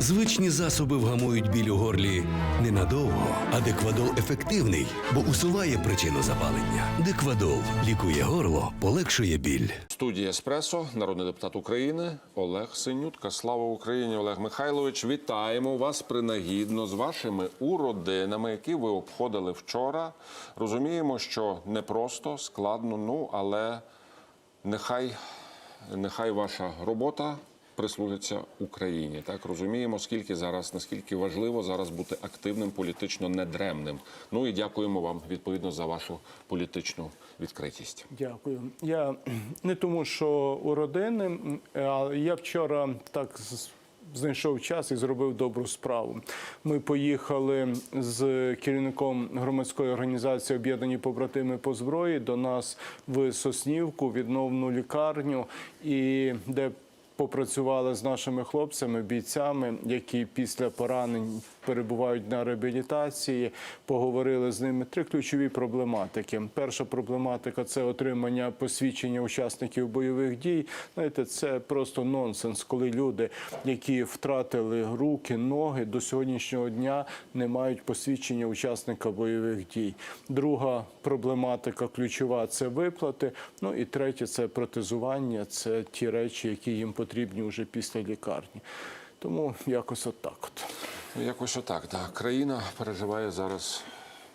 Звичні засоби вгамують біль у горлі ненадовго, а Деквадол ефективний, бо усуває причину запалення. Деквадол лікує горло, полегшує біль. Студія Еспресо, народний депутат України Олег Синютка. Слава Україні, Олег Михайлович. Вітаємо вас принагідно з вашими уродинами, які ви обходили вчора. Розуміємо, що непросто, складно, ну але нехай, нехай ваша робота прислужиться Україні. Так розуміємо, скільки зараз, наскільки важливо зараз бути активним, політично недремним. Ну і дякуємо вам відповідно за вашу політичну відкритість. Дякую. Я не тому, що у родини, а я вчора так знайшов час і зробив добру справу. Ми поїхали з керівником громадської організації Об'єднані побратими по зброї до нас в Соснівку, відновну лікарню, і де попрацювали з нашими хлопцями, бійцями, які після поранень перебувають на реабілітації. Поговорили з ними три ключові проблематики. Перша проблематика це отримання посвідчення учасників бойових дій. Знаєте, це просто нонсенс, коли люди, які втратили руки, ноги до сьогоднішнього дня, не мають посвідчення учасника бойових дій. Друга проблематика ключова це виплати. Ну і третє це протезування. Це ті речі, які їм потрібні вже після лікарні. Тому якось отак от. Ну, Якось отак. Так. Країна переживає зараз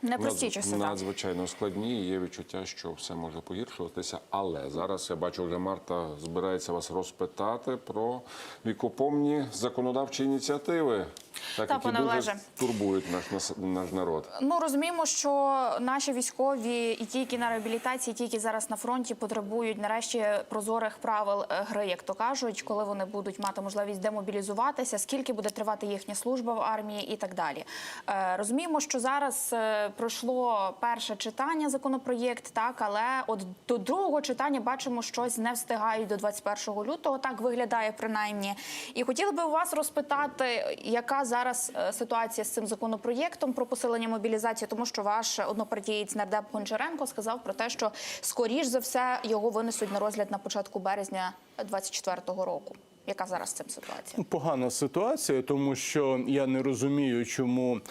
Непрості часи, надзвичайно складні. Є відчуття, що все може погіршуватися. Але зараз я бачу, вже Марта збирається вас розпитати про вікопомні законодавчі ініціативи, так, Так, які дуже турбують наш наш народ. Ну розуміємо, що наші військові і ті, які на реабілітації, і ті, які зараз на фронті, потребують нарешті прозорих правил е, гри, як то кажуть, коли вони будуть мати можливість демобілізуватися, скільки буде тривати їхня служба в армії і так далі. Е, Розуміємо, що зараз е, пройшло перше читання законопроєкт, так але от до другого читання бачимо, щось не встигають до 21 лютого. Так виглядає принаймні. І хотіли би у вас розпитати, яка зараз е, ситуація з цим законопроєктом про посилення мобілізації, тому що ваш однопартієць нардеп Гончаренко сказав про те, що скоріш за все його винесуть на розгляд на початку березня 24 року. Яка зараз цим ситуація? Погана ситуація, тому що я не розумію, чому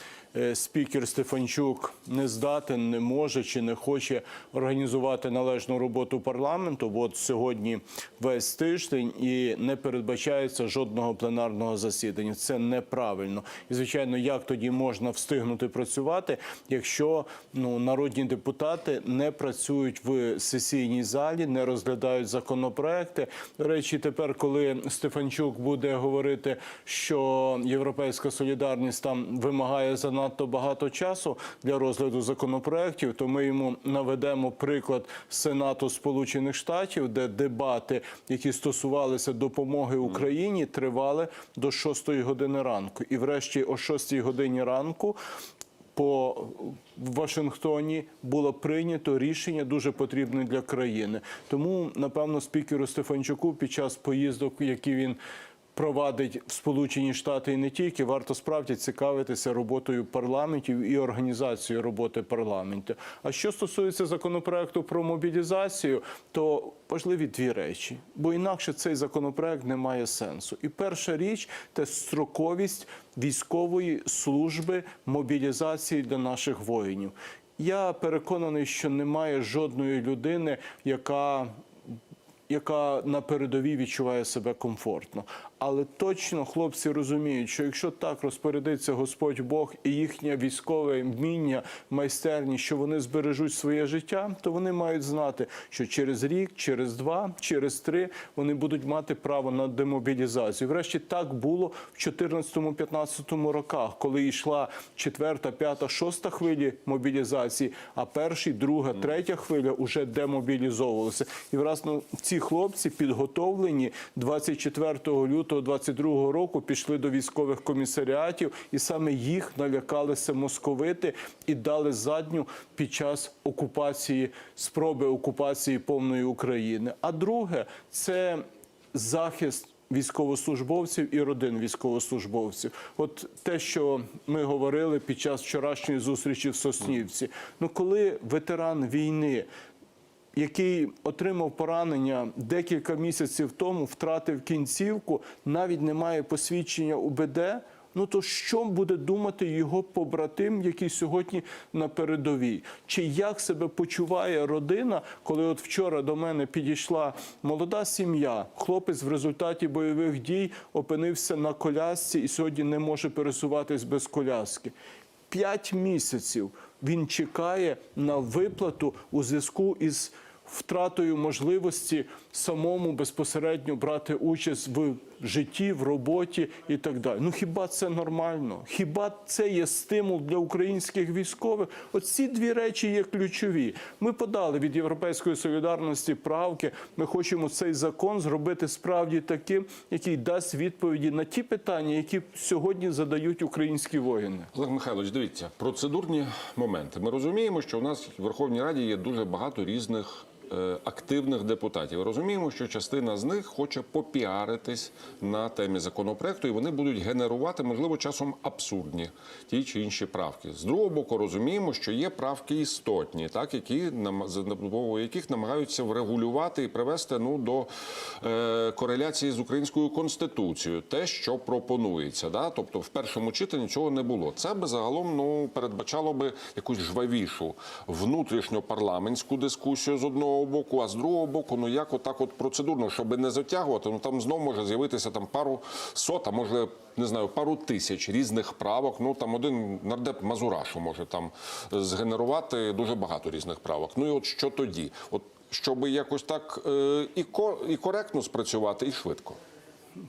спікер Стефанчук не здатен, не може чи не хоче організувати належну роботу парламенту. Бо от сьогодні весь тиждень і не передбачається жодного пленарного засідання. Це неправильно. І звичайно, як тоді можна встигнути працювати, якщо ну народні депутати не працюють в сесійній залі, не розглядають законопроекти. До речі, тепер, коли Стефанчук буде говорити, що європейська солідарність там вимагає занадто багато часу для розгляду законопроектів, то ми йому наведемо приклад Сенату Сполучених Штатів, де дебати, які стосувалися допомоги Україні, тривали до 6 години ранку. І врешті о 6 годині ранку по Вашингтоні було прийнято рішення дуже потрібне для країни. Тому, напевно, спікеру Стефанчуку під час поїздок, які він провадить в Сполучені Штати і не тільки, варто справді цікавитися роботою парламентів і організацією роботи парламенту. А що стосується законопроекту про мобілізацію, то важливі дві речі, бо інакше цей законопроект не має сенсу. І перша річ це строковість військової служби мобілізації для наших воїнів. Я переконаний, що немає жодної людини, яка яка на передовій відчуває себе комфортно. Але точно хлопці розуміють, що якщо так розпорядиться Господь Бог і їхнє військове вміння, майстерність, що вони збережуть своє життя, то вони мають знати, що через рік, через два, через три вони будуть мати право на демобілізацію. Врешті так було в 14-15 роках, коли йшла четверта, п'ята, шоста хвилі мобілізації, а перші, друга, третя хвиля вже демобілізовувалися. І власне ці хлопці підготовлені 24 лютого 22 року пішли до військових комісаріатів, і саме їх налякалися московити і дали задню під час окупації спроби окупації повної України. А друге це захист. Військовослужбовців і родин військовослужбовців, от те, що ми говорили під час вчорашньої зустрічі в Соснівці. Ну коли ветеран війни який отримав поранення декілька місяців тому, втратив кінцівку, навіть не має посвідчення УБД. Ну то що буде думати його побратим, який сьогодні на передовій? Чи як себе почуває родина, коли от вчора до мене підійшла молода сім'я, хлопець в результаті бойових дій опинився на колясці і сьогодні не може пересуватись без коляски? П'ять місяців він чекає на виплату у зв'язку із втратою можливості самому безпосередньо брати участь в житті, в роботі і так далі. Ну хіба це нормально? Хіба це є стимул для українських військових? Оці дві речі є ключові. Ми подали від Європейської солідарності правки. Ми хочемо цей закон зробити справді таким, який дасть відповіді на ті питання, які сьогодні задають українські воїни. Олег Михайлович, дивіться, процедурні моменти. Ми розуміємо, що у нас в Верховній Раді є дуже багато різних. Е, Активних депутатів розуміємо, що частина з них хоче попіаритись на темі законопроекту, і вони будуть генерувати, можливо, часом абсурдні ті чи інші правки. З другого боку, розуміємо, що є правки істотні, так які за допомогою яких намагаються врегулювати і привести ну до е, кореляції з українською конституцією, те, що пропонується. Да? Тобто, в першому читанні цього не було. Це би загалом ну передбачало би якусь жвавішу внутрішньопарламентську дискусію з одного боку, а з другого боку, ну як отак, от процедурно, щоб не затягувати, ну там знов може з'явитися там пару сот, а може. Не знаю, пару тисяч різних правок. Ну там один нардеп Мазурашу може там згенерувати дуже багато різних правок. Ну і от що тоді? От щоб якось так е, і, і коректно спрацювати, і швидко.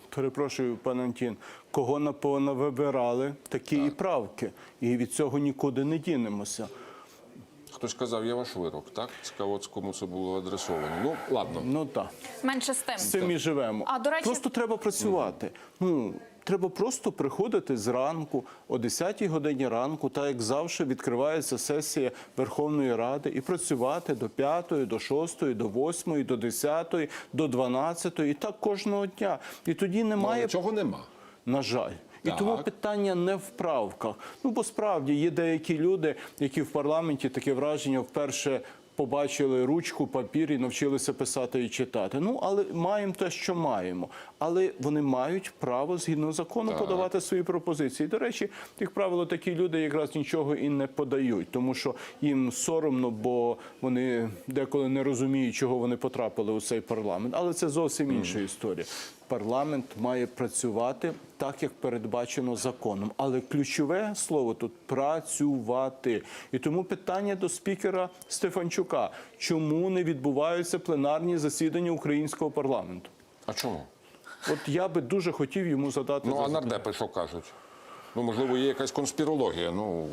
Перепрошую, пане Антін, кого напевно вибирали, такі і правки. І від цього нікуди не дінемося. Хтось казав, я ваш вирок, так? Цікаво, кому це було адресовано. Ну, ладно. Ну так. Менше з тим. З цим і живемо. А, до речі- Просто треба працювати. Ну, треба просто приходити зранку, о 10-й годині ранку, так як завжди відкривається сесія Верховної Ради, і працювати до 5-ї, до 6-ї, до 8-ї, до 10-ї, до 12-ї, і так кожного дня. І тоді немає Але цього нема. на жаль. І Так. тому питання не в правках. Ну бо справді є деякі люди, які в парламенті таке враження вперше. Побачили ручку, папір і навчилися писати і читати. Ну але маємо те, що маємо. Але вони мають право згідно закону подавати свої пропозиції. До речі, як правило, такі люди якраз нічого і не подають, тому що їм соромно, бо вони деколи не розуміють, чого вони потрапили у цей парламент. Але це зовсім інша історія. Парламент має працювати так, як передбачено законом. Але ключове слово тут працювати. І тому питання до спікера Стефанчука: чому не відбуваються пленарні засідання українського парламенту? А чому? От я би дуже хотів йому задати Ну, а нардепи що кажуть? Ну, можливо, є якась конспірологія. Ну,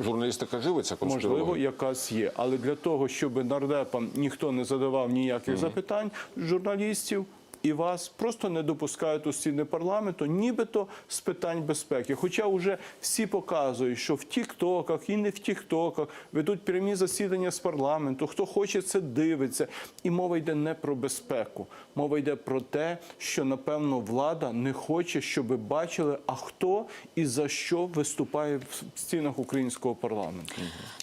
журналістика живиться конспірологією. Можливо, якась є, але для того, щоб нардепам ніхто не задавав ніяких запитань, журналістів і вас просто не допускають у стіни парламенту, нібито з питань безпеки. Хоча вже всі показують, що в Тіктоках і не в Тіктоках ведуть прямі засідання з парламенту. Хто хоче, це дивиться. І мова йде не про безпеку. Мова йде про те, що напевно влада не хоче, щоб бачили, а хто і за що виступає в стінах українського парламенту.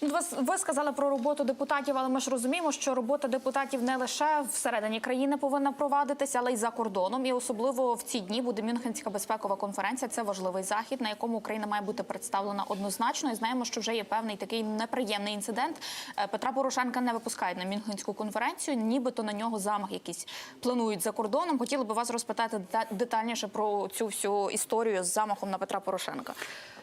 Ну, Ви, ви сказали про роботу депутатів, але ми ж розуміємо, що робота депутатів не лише всередині країни повинна провадитися, але й за кордоном. І особливо в ці дні буде Мюнхенська безпекова конференція. Це важливий захід, на якому Україна має бути представлена однозначно. І знаємо, що вже є певний такий неприємний інцидент. Е, Петра Порошенка не випускають на Мюнхенську конференцію, нібито на нього замах якийсь планують за кордоном. Хотіли би вас розпитати де- детальніше про цю всю історію з замахом на Петра Порошенка.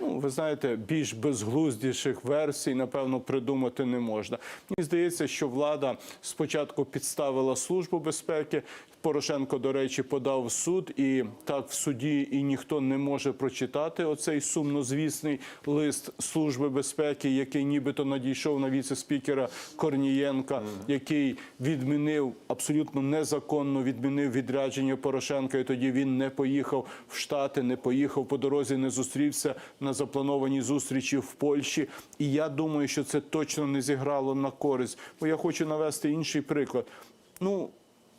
Ну, ви знаєте, більш безглуздіших версій, напевно, придумати не можна. Мені здається, що влада спочатку підставила службу безпеки. Порошенко, до речі, подав в суд, і так в суді і ніхто не може прочитати оцей сумнозвісний лист служби безпеки, який нібито надійшов на віце-спікера Корнієнка, який відмінив абсолютно незаконно відмінив відрядження Порошенка. І тоді він не поїхав в Штати, не поїхав по дорозі, не зустрівся на запланованій зустрічі в Польщі. І я думаю, що це точно не зіграло на користь. Бо я хочу навести інший приклад. Ну.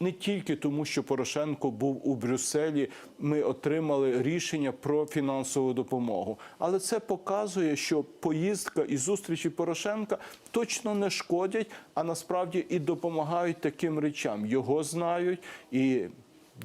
Не тільки тому, що Порошенко був у Брюсселі, ми отримали рішення про фінансову допомогу. Але це показує, що поїздка і зустрічі Порошенка точно не шкодять, а насправді і допомагають таким речам. Його знають і.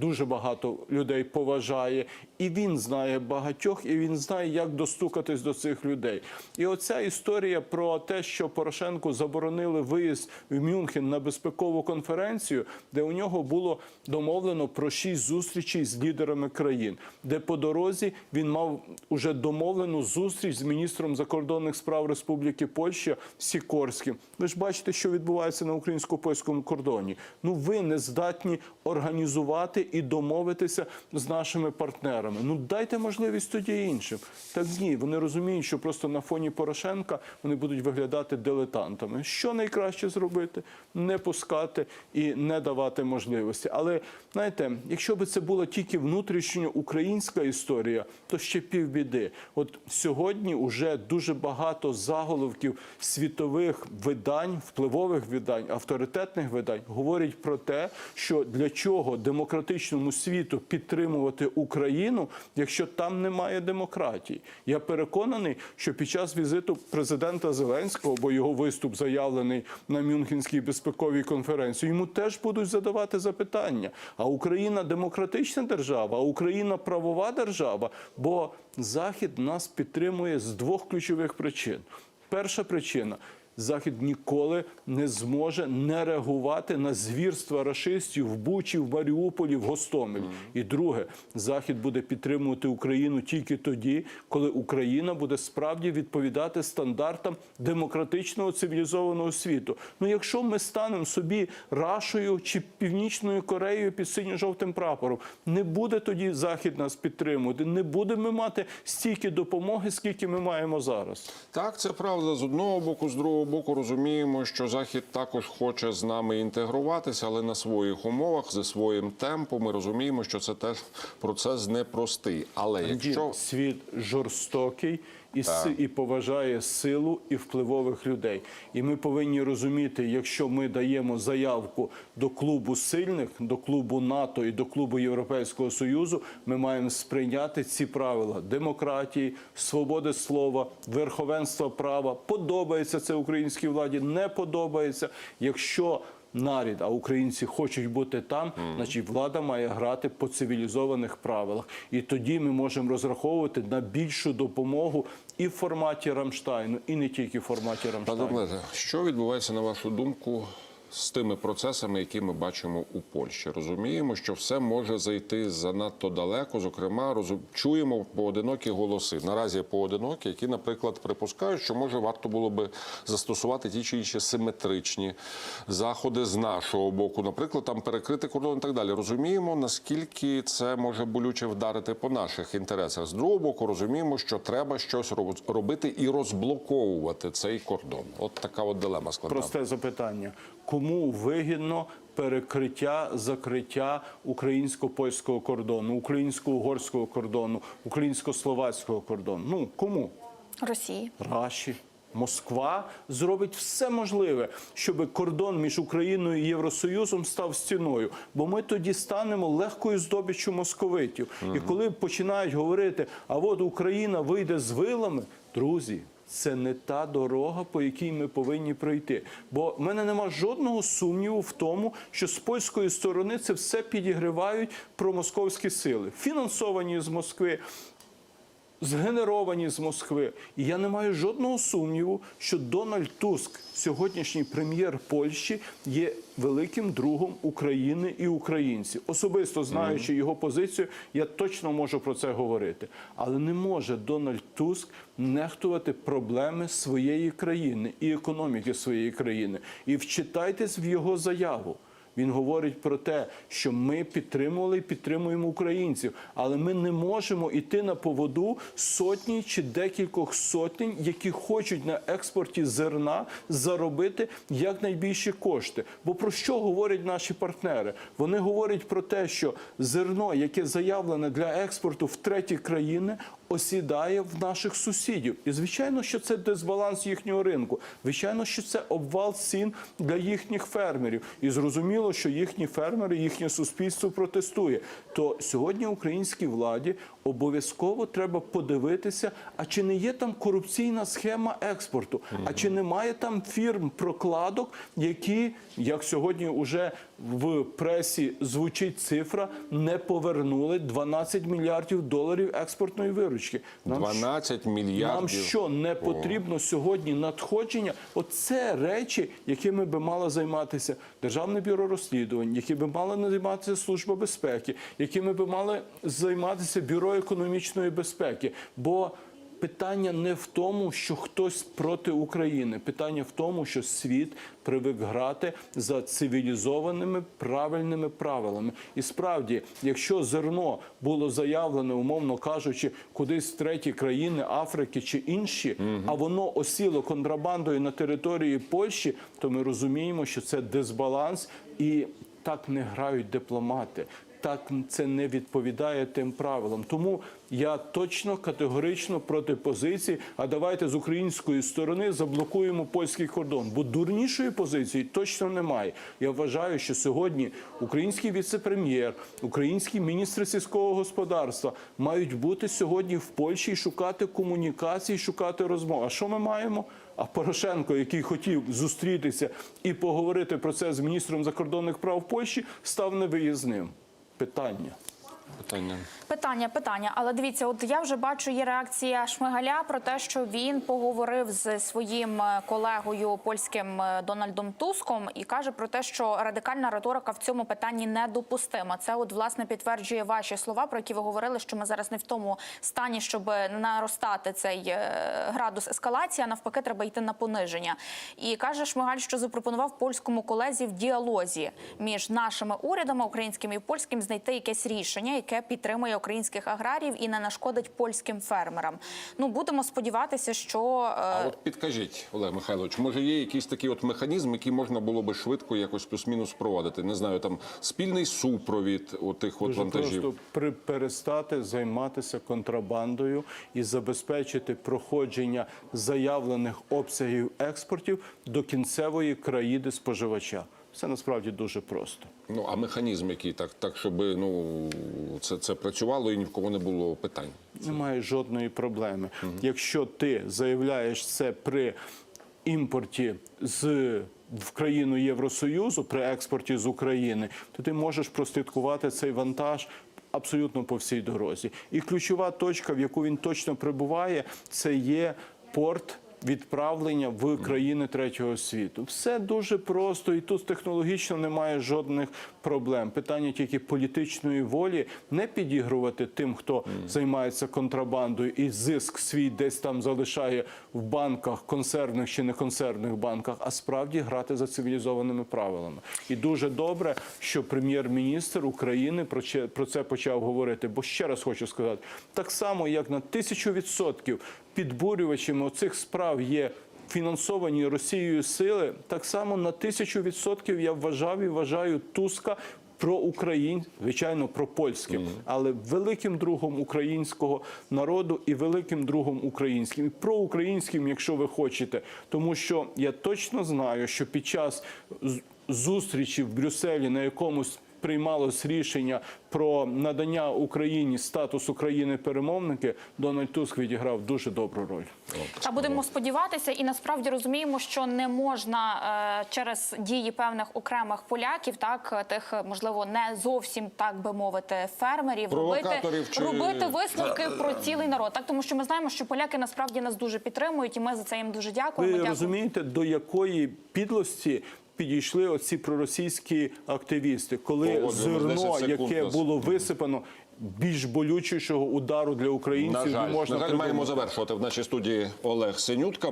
Дуже багато людей поважає, і він знає багатьох, і він знає, як достукатись до цих людей. І оця історія про те, що Порошенку заборонили виїзд в Мюнхен на безпекову конференцію, де у нього було домовлено про шість зустрічей з лідерами країн, де по дорозі він мав уже домовлену зустріч з міністром закордонних справ Республіки Польща Сікорським. Ви ж бачите, що відбувається на українсько-польському кордоні. Ну ви не здатні організувати і домовитися з нашими партнерами. Ну дайте можливість тоді іншим. Так ні, вони розуміють, що просто на фоні Порошенка вони будуть виглядати дилетантами. Що найкраще зробити? Не пускати і не давати можливості. Але знаєте, якщо би це була тільки внутрішньо українська історія, то ще півбіди. От сьогодні вже дуже багато заголовків світових видань, впливових видань, авторитетних видань говорять про те, що для чого демократичному світу підтримувати Україну, якщо там немає демократії. Я переконаний, що під час візиту президента Зеленського, бо його виступ заявлений на Мюнхенській безпековій конференції, йому теж будуть задавати запитання: а Україна демократична держава, а Україна правова держава, бо Захід нас підтримує з двох ключових причин. Перша причина. Захід ніколи не зможе не реагувати на звірства рашистів в Бучі, в Маріуполі, в Гостомелі. І друге, Захід буде підтримувати Україну тільки тоді, коли Україна буде справді відповідати стандартам демократичного цивілізованого світу. Ну, якщо ми станемо собі Рашою чи Північною Кореєю під синьо-жовтим прапором, не буде тоді Захід нас підтримувати, не будемо мати стільки допомоги, скільки ми маємо зараз. Так, це правда. З одного боку, з другого боку, розуміємо, що Захід також хоче з нами інтегруватися, але на своїх умовах, за своїм темпом. Ми розуміємо, що це теж процес непростий. Але якщо світ жорстокий і, си- і поважає силу і впливових людей. І ми повинні розуміти, якщо ми даємо заявку до клубу сильних, до клубу НАТО і до клубу Європейського Союзу, ми маємо сприйняти ці правила демократії, свободи слова, верховенства права. Подобається це українській владі, не подобається. Якщо нарід, а українці хочуть бути там, значить влада має грати по цивілізованих правилах. І тоді ми можемо розраховувати на більшу допомогу і в форматі Рамштайну, і не тільки в форматі Пане Рамштайну. Олеже, що відбувається на вашу думку з тими процесами, які ми бачимо у Польщі? Розуміємо, що все може зайти занадто далеко. Зокрема, розу- чуємо поодинокі голоси. Наразі поодинокі, які, наприклад, припускають, що може варто було би застосувати ті чи інші симетричні заходи з нашого боку, наприклад, там перекрити кордон і так далі. Розуміємо, наскільки це може болюче вдарити по наших інтересах. З другого боку, розуміємо, що треба щось робити і розблоковувати цей кордон. От така от дилема складна. Просте запитання: кому вигідно перекриття, закриття українсько-польського кордону, українсько-угорського кордону, українсько-словацького кордону? Ну кому? Росії. Раші. Москва зробить все можливе, щоб кордон між Україною і Євросоюзом став стіною. Бо ми тоді станемо легкою здобиччю московитів. І коли починають говорити, а от Україна вийде з вилами, друзі. Це не та дорога, по якій ми повинні пройти. Бо в мене нема жодного сумніву в тому, що з польської сторони це все підігривають промосковські сили, фінансовані з Москви, згенеровані з Москви. І я не маю жодного сумніву, що Дональд Туск, сьогоднішній прем'єр Польщі, є великим другом України і українців. Особисто знаючи його позицію, я точно можу про це говорити. Але не може Дональд Туск нехтувати проблеми своєї країни і економіки своєї країни. І вчитайтесь в його заяву. Він говорить про те, що ми підтримували і підтримуємо українців, але ми не можемо йти на поводу сотні чи декількох сотень, які хочуть на експорті зерна заробити якнайбільші кошти. Бо про що говорять наші партнери? Вони говорять про те, що зерно, яке заявлене для експорту в треті країни, осідає в наших сусідів. І звичайно, що це дисбаланс їхнього ринку. Звичайно, що це обвал цін для їхніх фермерів. І зрозуміло, що їхні фермери, їхнє суспільство протестує. То сьогодні українській владі обов'язково треба подивитися, а чи не є там корупційна схема експорту, а чи немає там фірм прокладок, які, як сьогодні вже в пресі звучить цифра, не повернули 12 мільярдів доларів експортної виручки. Нам 12 мільярдів. нам що не потрібно сьогодні надходження? Оце речі, якими би мала займатися Державне бюро розслідувань, які би мала займатися Служба безпеки, якими би мали займатися Бюро економічної безпеки. Бо питання не в тому, що хтось проти України. Питання в тому, що світ привик грати за цивілізованими правильними правилами. І справді, якщо зерно було заявлене, умовно кажучи, кудись в треті країни Африки чи інші, а воно осіло контрабандою на території Польщі, то ми розуміємо, що це дисбаланс, і так не грають дипломати. Так це не відповідає тим правилам. Тому я точно категорично проти позиції. А давайте з української сторони заблокуємо польський кордон, бо дурнішої позиції точно немає. Я вважаю, що сьогодні український віце-прем'єр, український міністр сільського господарства мають бути сьогодні в Польщі і шукати комунікації, шукати розмов. А що ми маємо? А Порошенко, який хотів зустрітися і поговорити про це з міністром закордонних прав Польщі, став невиїзним. Питання. Питання. Питання, питання. Але дивіться, от я вже бачу є реакція Шмигаля про те, що він поговорив з своїм е, колегою польським е, Дональдом Туском і каже про те, що радикальна риторика в цьому питанні недопустима. Це от власне підтверджує ваші слова, про які ви говорили, що ми зараз не в тому стані, щоб наростати цей е, градус ескалації, а навпаки, треба йти на пониження. І каже Шмигаль, що запропонував польському колезі в діалозі між нашими урядами, українським і польським, знайти якесь рішення, яке підтримує українських аграріїв і не нашкодить польським фермерам. Ну будемо сподіватися, що е, А от підкажіть, Олег Михайлович, може є якийсь такий от механізм, який можна було би швидко якось плюс-мінус впровадити? Не знаю, там спільний супровід отих от Дуже вантажів. просто при, перестати займатися контрабандою і забезпечити проходження заявлених обсягів експортів до кінцевої країни споживача. Це насправді дуже просто. Ну а механізм, який так, так щоб ну це, це працювало і ні в кого не було питань. Немає жодної проблеми. Якщо ти заявляєш це при імпорті з в країну Євросоюзу, при експорті з України, то ти можеш прослідкувати цей вантаж. Абсолютно по всій дорозі, і ключова точка, в яку він точно прибуває, це є порт відправлення в країни третього світу. Все дуже просто, і тут технологічно немає жодних проблем. Питання тільки політичної волі не підігрувати тим, хто займається контрабандою і зиск свій десь там залишає в банках, консервних чи неконсервних банках, а справді грати за цивілізованими правилами. І дуже добре, що прем'єр-міністр України про це почав говорити. Бо ще раз хочу сказати, так само як на тисячу відсотків підбурювачами оцих справ є фінансовані Росією сили, так само на тисячу відсотків я вважав і вважаю Туска. Про Україн, звичайно, про польське, але великим другом українського народу і великим другом українським, і проукраїнським, якщо ви хочете, тому що я точно знаю, що під час зустрічі в Брюсселі на якомусь приймалось рішення про надання Україні статусу країни-перемовники, Дональд Туск відіграв дуже добру роль. Та будемо сподіватися, і насправді розуміємо, що не можна е, через дії певних окремих поляків, так тих можливо не зовсім так би мовити, фермерів робити, чи- робити висновки про цілий народ. Так тому що ми знаємо, що поляки насправді нас дуже підтримують, і ми за це їм дуже дякуємо. Ви Дякую. розумієте, до якої підлості підійшли оці проросійські активісти, коли О, зерно, яке було висипано, більш болючішого удару для українців На жаль, не можна на жаль, маємо завершувати в нашій студії Олег Синютка.